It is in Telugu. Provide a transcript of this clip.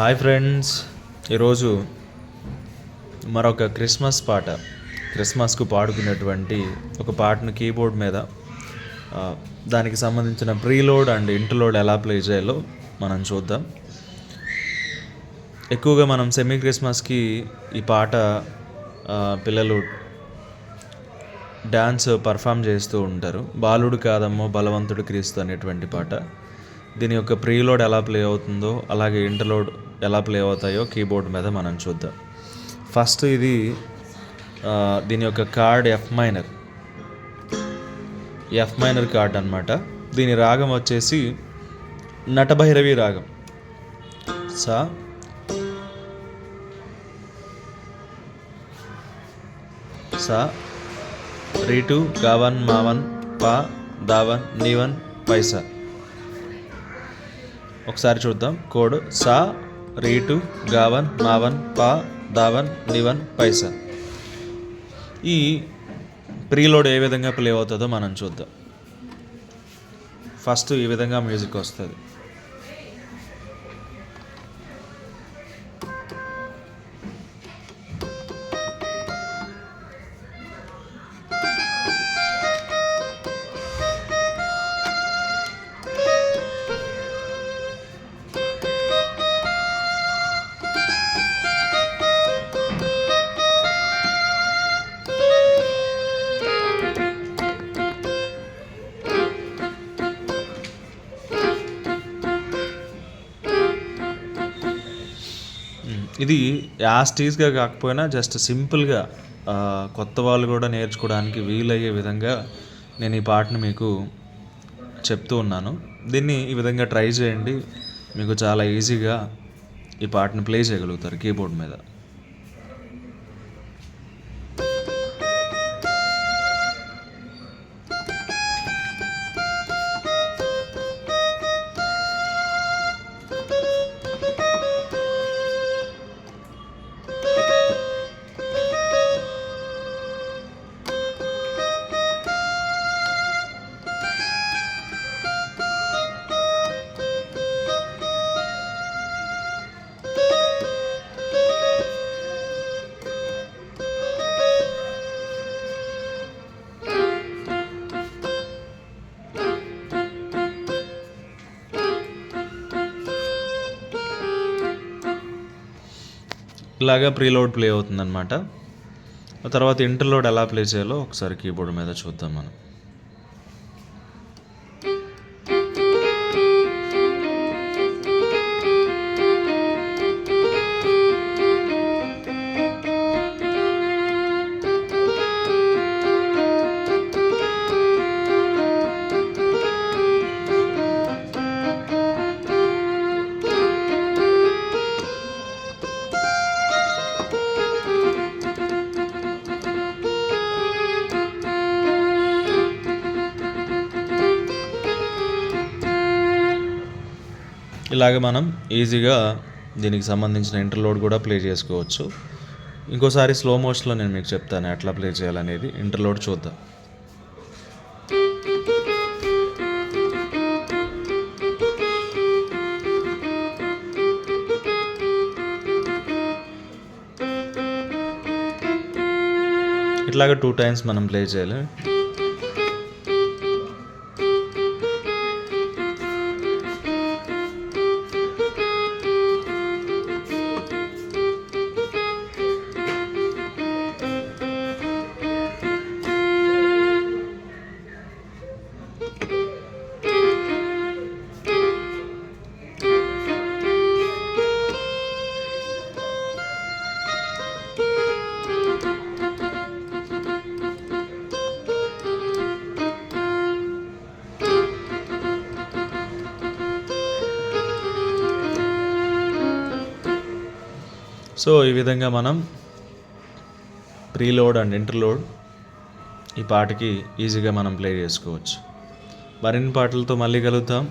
Hi friends. ఈరోజు మరొక క్రిస్మస్ పాట. క్రిస్మస్కు పాడుకునేటువంటి ఒక పాటను కీబోర్డ్ మీద దానికి సంబంధించిన ప్రీలోడ్ అండ్ ఇంటర్లోడ్ ఎలా ప్లే చేయాలో మనం చూద్దాం. ఎక్కువగా మనం సెమీ క్రిస్మస్కి ఈ పాట పిల్లలు డ్యాన్స్ పర్ఫామ్ చేస్తూ ఉంటారు. బాలుడు కాదమ్మో బలవంతుడు క్రీస్తు అనేటువంటి పాట. దీని యొక్క ప్రీలోడ్ ఎలా ప్లే అవుతుందో అలాగే ఇంటర్లోడ్ ఎలా ప్లే అవుతాయో కీబోర్డ్ మీద మనం చూద్దాం. ఫస్ట్ ఇది దీని యొక్క chord F minor F minor chord అనమాట దీని రాగం వచ్చేసి నటభైరవి రాగం. సా? సా? రీటు గావన్ మావన్ పా దావన్ నీవన్ పైసా. ఒకసారి చూద్దాం. కోడ్ సా రీటు గావన్ మావన్ పా దావన్ నివన్ పైసా. ఈ ప్రీలోడ్ ఏ విధంగా ప్లే అవుతుందో మనం చూద్దాం. ఫస్ట్ ఈ విధంగా మ్యూజిక్ వస్తుంది. ఇది యాస్టీస్గా కాకపోయినా జస్ట్ సింపుల్గా కొత్త వాళ్ళు కూడా నేర్చుకోవడానికి వీలయ్యే విధంగా నేను ఈ పాటను మీకు చెప్తూ ఉన్నాను. దీన్ని ఈ విధంగా ట్రై చేయండి. మీకు చాలా ఈజీగా ఈ పాటను ప్లే చేయగలుగుతారు కీబోర్డ్ మీద. ఇలాగా ప్రీలోడ్ ప్లే అవుతుందన్నమాట. ఆ తర్వాత ఇంటర్లోడ్ ఎలా ప్లే చేయాలో ఒకసారి కీబోర్డ్ మీద చూద్దాం మనం. ఇలాగ మనం ఈజీగా దీనికి సంబంధించిన ఇంటర్లోడ్ కూడా ప్లే చేసుకోవచ్చు. ఇంకోసారి స్లో మోషన్లో నేను మీకు చెప్తాను ఎట్లా ప్లే చేయాలనేది. ఇంటర్లోడ్ చూద్దాం. ఇట్లాగా టూ టైమ్స్ మనం ప్లే చేయాలి. సో ఈ విధంగా మనం ప్రీలోడ్ అండ్ ఇంటర్లోడ్ ఈ పాటకి ఈజీగా మనం ప్లే చేసుకోవచ్చు. మరిన్ని పాటలతో మళ్ళీ కలుద్దాం.